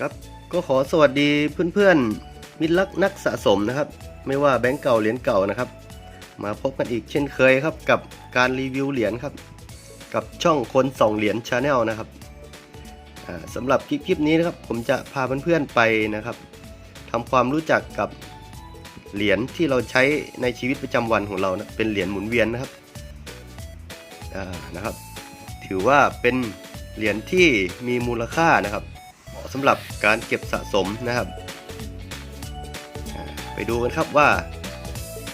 ครับก็ขอสวัสดีเพื่อนๆ มิตรรักนักสะสมนะครับ ไม่ว่าแบงก์เก่าเหรียญเก่านะครับ มาพบกันอีกเช่นเคยครับกับการรีวิวเหรียญครับ กับช่องคนส่องเหรียญชาแนลนะครับสำหรับคลิปนี้นะครับ ผมจะพาเพื่อนๆไปนะครับทำความรู้จักกับเหรียญที่เราใช้ในชีวิตประจำวันของเรานะเป็นเหรียญหมุนเวียนนะครับ นะครับ ถือว่าเป็นเหรียญที่มีมูลค่านะครับ เหมาะสำหรับการเก็บสะสมนะครับ ไปดูกันครับว่า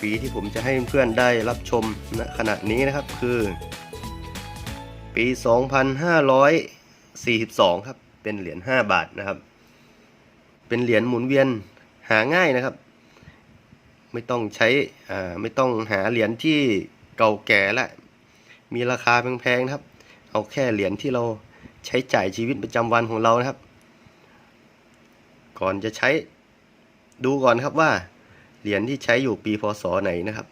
ปีที่ผมจะให้เพื่อนได้รับชมณขณะนี้นะครับคือ ปี 2542 ครับ เป็นเหรียญ5บาทนะครับ เป็นเหรียญหมุนเวียนหาง่ายนะครับ ไม่ต้องใช้ไม่ต้องหาเหรียญที่เก่าแก่และ มีราคาแพงๆนะครับ เอาแค่เหรียญที่เราใช้จ่ายชีวิตประจำวันของเรานะครับ ก่อนจะใช้ดูก่อนครับว่าเหรียญที่ใช้อยู่ปีพศไหนนะครับ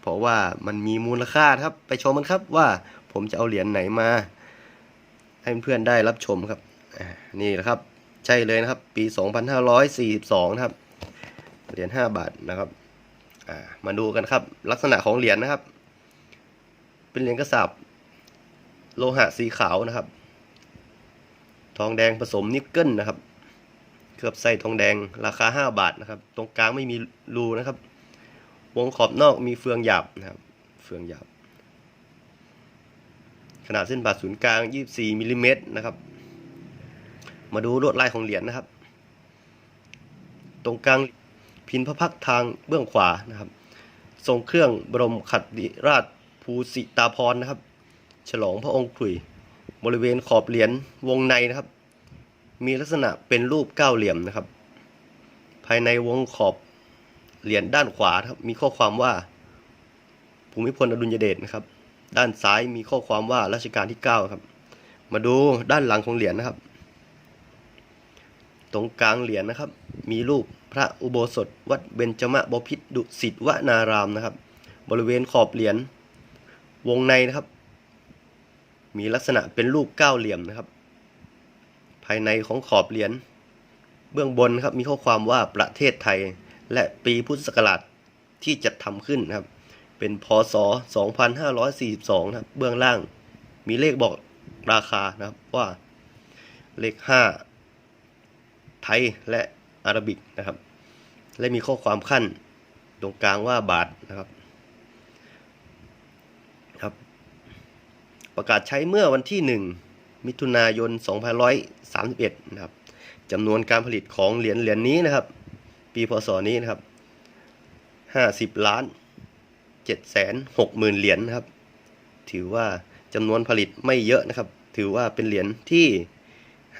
เพราะว่ามันมีมูลค่าครับ ไปชมกันครับว่าผมจะเอาเหรียญไหนมา ให้เพื่อนๆได้รับชมครับนี่แหละครับ ใช่เลยนะครับ ปี 2542นะครับเหรียญ5บาทนะครับมาดูกันครับ ลักษณะของเหรียญนะครับ เป็นเหรียญกระสาบโลหะสีขาวนะครับ ทองแดงผสมนิกเกิลนะครับ เคลือบใส่ทองแดงราคา 5 บาทนะครับ ตรงกลางไม่มีรูนะครับ วงขอบนอกมีเฟืองหยาบนะครับ เฟืองหยาบ ขนาดเส้นผ่าศูนย์กลาง 24มิลลิเมตรนะครับ มาดูลวดลายของเหรียญนะครับ ตรงกลางพินพระพักทางเบื้องขวานะครับ ทรงเครื่องบรมขัตติราช ภูสิตาพรนะครับ ฉลองพระองค์ขลุย บริเวณขอบเหรียญวงในนะครับ มีลักษณะเป็นรูปเก้าเหลี่ยมนะครับ ภายในวงขอบเหรียญด้านขวาครับ มีข้อความว่า ภูมิพลอดุลยเดชนะครับ ด้านซ้ายมีข้อความว่ารัชกาลที่9ครับ มาดูด้านหลังของเหรียญนะครับ ตรงกลางเหรียญนะครับ มีรูปพระอุโบสถ วัดเบญจมบพิตรดุสิตวนารามนะครับ บริเวณขอบเหรียญ วงในนะครับ มีลักษณะเป็นรูปเก้าเหลี่ยมนะครับ ภายในของขอบเหรียญเบื้องบนครับมีข้อความว่าประเทศไทยและปีพุทธศักราชที่จัดทำขึ้นนะครับ เป็นพศ 2542 นะครับ เบื้องล่าง มีเลขบอกราคานะครับว่าเลข 5 ไทยและอาราบิกนะครับ และมีข้อความขั้นตรงกลางว่าบาทนะครับครับ ประกาศใช้เมื่อวันที่ 1 มิถุนายน 2531 นะครับจำนวนการผลิตของเหรียญเหรียญนี้นะครับ ปีพศนี้นะครับ 50 ล้าน 7 6 0 0 0 0 เหรียญนะครับ ถือว่าจำนวนผลิตไม่เยอะนะครับ ถือว่าเป็นเหรียญที่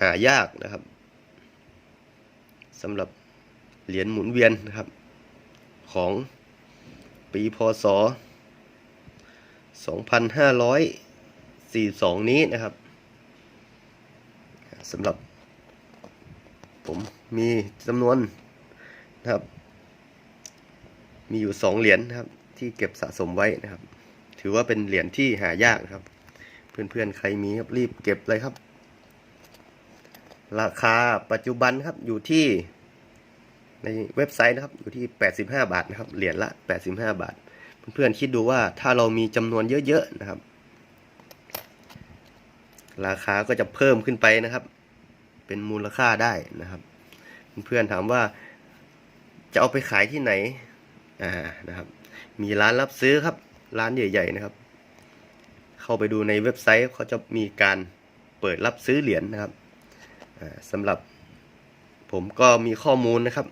หายากนะครับสำหรับเหรียญหมุนเวียนนะครับ ของปีพศ 42 นี้นะครับสำหรับผมมีจำนวนนะครับ มีอยู่สองเหรียญนะครับ ที่เก็บสะสมไว้นะครับ ถือว่าเป็นเหรียญที่หายากนะครับ เพื่อนๆ ใครมีครับรีบเก็บเลยครับ ราคาปัจจุบันครับอยู่ที่ในเว็บไซต์นะครับอยู่ที่ 85 บาทนะครับ เหรียญละ 85 บาท เพื่อนๆคิดดูว่าถ้าเรามีจำนวนเยอะๆนะครับ ราคาก็จะเพิ่มขึ้นไปนะครับ เป็นมูลค่าได้นะครับ เพื่อนๆถามว่าจะเอาไปขายที่ไหนอ่านะครับ มีร้านรับซื้อครับ ร้านใหญ่ ๆ นะครับ เข้าไปดูในเว็บไซต์เขาจะมีการเปิดรับซื้อเหรียญนะครับสำหรับผมก็มีข้อมูลนะครับ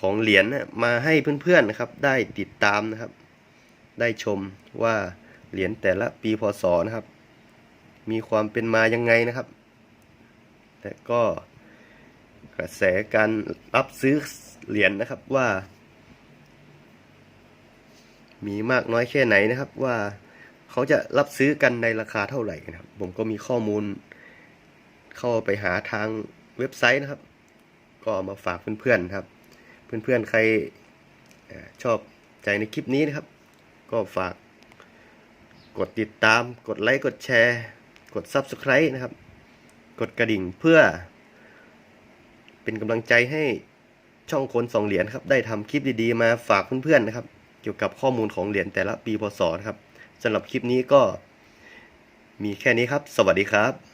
ของเหรียญมาให้เพื่อนๆนะครับ ได้ติดตามนะครับ ได้ชมว่าเหรียญแต่ละปีพศนะครับ มีความเป็นมายังไงนะครับ แต่ก็กระแสการรับซื้อเหรียญนะครับว่า มีมากน้อยแค่ไหนนะครับ ว่าเขาจะรับซื้อกันในราคาเท่าไหร่นะครับ ผมก็มีข้อมูล เข้าไปหาทางเว็บไซต์นะครับ ก็มาฝากเพื่อนๆครับ เพื่อนๆใครชอบใจในคลิปนี้นะครับ ก็ฝากกดติดตามกดไลค์ กดแชร์ กด Subscribe นะครับ กดกระดิ่งเพื่อ เป็นกำลังใจให้ช่องคนสองเหรียญครับ ได้ทำคลิปดีๆ มาฝากเพื่อนๆนะครับ เกี่ยวกับข้อมูลของเหรียญแต่ละปีพศนะครับสำหรับคลิปนี้ก็มีแค่นี้ครับ สวัสดีครับ